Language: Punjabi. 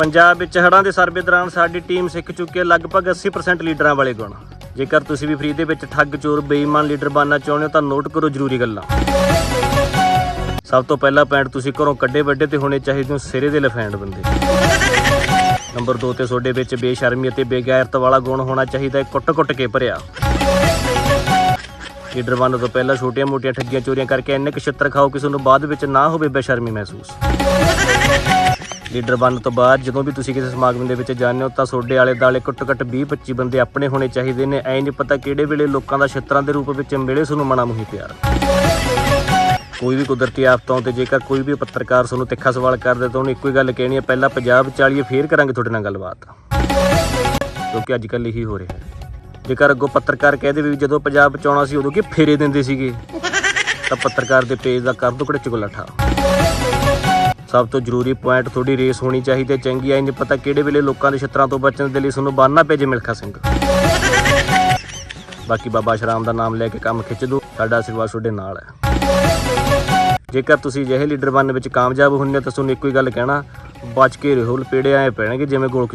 ਪੰਜਾਬ ਵਿੱਚ ਹੜ੍ਹਾਂ ਦੇ ਸਰਵੇ ਦੌਰਾਨ ਸਾਡੀ ਟੀਮ ਸਿੱਖ ਚੁੱਕੀ ਹੈ ਲਗਭਗ 80% ਲੀਡਰਾਂ ਵਾਲੇ ਗੁਣ। ਜੇਕਰ ਤੁਸੀਂ ਵੀ ਫਰੀ ਦੇ ਵਿੱਚ ਠੱਗ, ਚੋਰ, ਬੇਈਮਾਨ ਲੀਡਰ ਬਣਨਾ ਚਾਹੁੰਦੇ ਹੋ ਤਾਂ ਨੋਟ ਕਰੋ ਜ਼ਰੂਰੀ ਗੱਲਾਂ। ਸਭ ਤੋਂ ਪਹਿਲਾ ਪੁਆਇੰਟ ਤੁਸੀਂ ਘਰੋਂ ਕੱਢੇ ਵੱਡੇ ਤੇ ਹੋਣੇ ਚਾਹੀਦੇ ਹੋ ਸਿਰੇ ਦੇ ਲਫੈਂਡ ਬੰਦੇ। ਨੰਬਰ 2 ਤੇ ਤੁਹਾਡੇ ਵਿੱਚ ਬੇਸ਼ਰਮੀ ਅਤੇ ਬੇਗੈਰਤ ਵਾਲਾ ਗੁਣ ਹੋਣਾ ਚਾਹੀਦਾ ਹੈ, ਕੁੱਟ-ਕੁੱਟ ਕੇ ਭਰਿਆ। ਲੀਡਰ ਬਣਨ ਤੋਂ ਪਹਿਲਾਂ ਛੋਟੀਆਂ-ਮੋਟੀਆਂ ਠੱਗੀਆਂ ਚੋਰੀਆਂ ਕਰਕੇ ਇੰਨੇ ਕੁ ਛਿੱਤਰ ਖਾਓ ਕਿਸੇ ਨੂੰ ਬਾਅਦ ਵਿੱਚ ਨਾ ਹੋਵੇ ਬੇਸ਼ਰਮੀ ਮਹਿਸੂਸ। ਲੀਡਰ ਬਣਨ ਤੋਂ ਬਾਅਦ ਜਦੋਂ ਵੀ ਤੁਸੀਂ ਕਿਸੇ ਸਮਾਗਮ ਦੇ ਵਿੱਚ ਜਾਂਦੇ ਹੋ ਤਾਂ ਤੁਹਾਡੇ ਆਲੇ ਦਾਲੇ ਘੱਟੋ-ਘੱਟ 20-25 ਬੰਦੇ ਆਪਣੇ ਹੋਣੇ ਚਾਹੀਦੇ ਨੇ। ਐਂ ਨਹੀਂ ਪਤਾ ਕਿਹੜੇ ਵੇਲੇ ਲੋਕਾਂ ਦਾ ਛਿੱਤਰਾਂ ਦੇ ਰੂਪ ਵਿੱਚ ਮਿਲੇ ਤੁਹਾਨੂੰ ਮਨਾ ਮੁਹੀ ਪਿਆਰ। ਕੋਈ ਵੀ ਕੁਦਰਤੀ ਆਫਤਾਂ ਤੇ ਜੇਕਰ ਕੋਈ ਵੀ ਪੱਤਰਕਾਰ ਤੁਹਾਨੂੰ ਤਿੱਖਾ ਸਵਾਲ ਕਰਦੇ ਤਾਂ ਉਹਨੂੰ ਇੱਕੋ ਹੀ ਗੱਲ ਕਹਿਣੀ ਹੈ, ਪਹਿਲਾਂ ਪੰਜਾਬ ਚਾਲੀਏ, ਫੇਰ ਕਰਾਂਗੇ ਤੁਹਾਡੇ ਨਾਲ ਗੱਲਬਾਤ। ਕਿਉਂਕਿ ਅੱਜ ਕੱਲ੍ਹ ਇਹੀ ਹੋ ਰਿਹਾ ਹੈ। ਜੇਕਰ ਅੱਗੋਂ ਪੱਤਰਕਾਰ ਕਹਦੇ ਵੀ ਜਦੋਂ ਪੰਜਾਬ ਬਚਾਉਣਾ ਸੀ ਉਦੋਂ ਕੀ ਫੇਰੇ ਦਿੰਦੇ ਸੀਗੇ, ਤਾਂ ਪੱਤਰਕਾਰ ਦੇ ਪੇਜ ਦਾ ਕਰ ਦੋ ਘੜੇ ਚੁਗਲਠਾ ਸਭ ਤੋਂ ਜ਼ਰੂਰੀ ਪੁਆਇੰਟ ਤੁਹਾਡੀ ਰੇਸ ਹੋਣੀ ਚਾਹੀਦੀ ਹੈ। ਚੰਗੀ ਆਈ ਨਹੀਂ, ਪਤਾ ਕਿਹੜੇ ਵੇਲੇ ਲੋਕਾਂ ਦੇ ਛਿੱਤਰਾਂ ਤੋਂ ਬਚਣ ਦੇ ਲਈ ਤੁਹਾਨੂੰ ਬਾਨਾ ਭੇਜੇ, ਮਿਲਖਾ ਸਿੰਘ। ਬਾਕੀ ਬਾਬਾ ਸ਼ਰਾਮ ਦਾ ਨਾਮ ਲੈ ਕੇ ਕੰਮ ਖਿੱਚ ਦੋ ਸਾਡਾ ਆਸ਼ੀਰਵਾਦ ਤੁਹਾਡੇ ਨਾਲ ਹੈ। ਜੇਕਰ ਤੁਸੀਂ ਜਿਹੇ ਲੀਡਰ ਬਣਨ ਵਿੱਚ ਕਾਮਯਾਬ ਹੁੰਦੇ ਹੋ, ਤਾਂ ਤੁਹਾਨੂੰ ਇੱਕੋ ਹੀ ਗੱਲ ਕਹਿਣਾ, ਬਚ ਕੇ ਰਹੋ, ਲਪੇੜੇ ਆਏ ਪੈਣਗੇ, ਜਿਵੇਂ ਗੋਲਕ